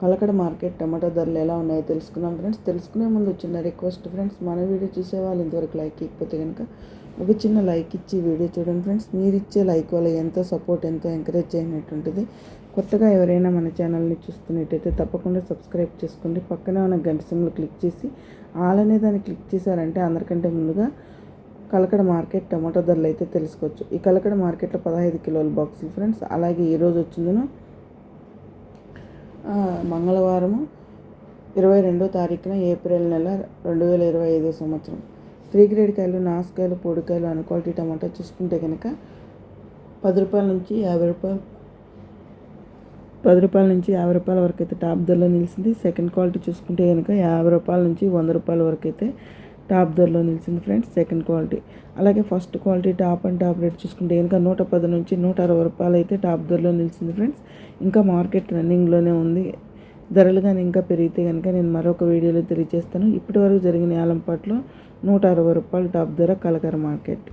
Kalakada market టమాటా ధరలు ఎలా ఉన్నాయో తెలుసుకున్నాం ఫ్రెండ్స్ తెలుసుకునే ముందు చిన్న రిక్వెస్ట్ ఫ్రెండ్స్ మన వీడియో చూసే వాళ్ళు ఇంతవరకు లైక్ ఇకపోతే కనుక ఒక చిన్న లైక్ ఇచ్చి వీడియో చూడండి ఫ్రెండ్స్ మీరు ఇచ్చే లైక్ వల్ల ఎంతో సపోర్ట్ ఎంతో ఎంకరేజ్ చేయనట్టుంటుంది కొత్తగా ఎవరైనా మన ఛానల్ని చూస్తున్నట్టయితే తప్పకుండా సబ్స్క్రైబ్ చేసుకోండి. పక్కనే ఉన్న గంట సిమ్లు క్లిక్ చేసి ఆల్ అనే దాన్ని క్లిక్ చేశారంటే అందరికంటే ముందుగా కలకడ మార్కెట్ టమాటో ధరలు అయితే తెలుసుకోవచ్చు. ఈ కలకడ మార్కెట్లో పదహైదు కిలోల బాక్సులు ఫ్రెండ్స్ అలాగే ఈరోజు వచ్చిందను మంగళవారము ఇరవై రెండో తారీఖున ఏప్రిల్ నెల రెండు వేల ఇరవై ఐదో సంవత్సరం. త్రీ గ్రేడ్ కాయలు నాసుకాయలు పొడికాయలు అన్ క్వాలిటీ టమాటా చూసుకుంటే కనుక పది రూపాయల నుంచి యాభై రూపాయలు పది రూపాయల నుంచి యాభై రూపాయల వరకు అయితే టాప్ ధరలో నిలిచింది. సెకండ్ క్వాలిటీ చూసుకుంటే కనుక యాభై రూపాయల నుంచి వంద రూపాయల వరకు అయితే టాప్ ధరలో నిలిచింది ఫ్రెండ్స్ సెకండ్ క్వాలిటీ. అలాగే first quality top and top rate చూసుకుంటే కనుక నూట పది నుంచి నూట అరవై రూపాయలు అయితే టాప్ ధరలో నిలిచింది ఫ్రెండ్స్. ఇంకా మార్కెట్ రన్నింగ్లోనే ఉంది. ధరలు కానీ ఇంకా పెరిగితే కనుక నేను మరొక వీడియోలో తెలియజేస్తాను. ఇప్పటి వరకు జరిగిన ఆలంపాట్లో నూట అరవై రూపాయలు టాప్ ధర కలకర మార్కెట్.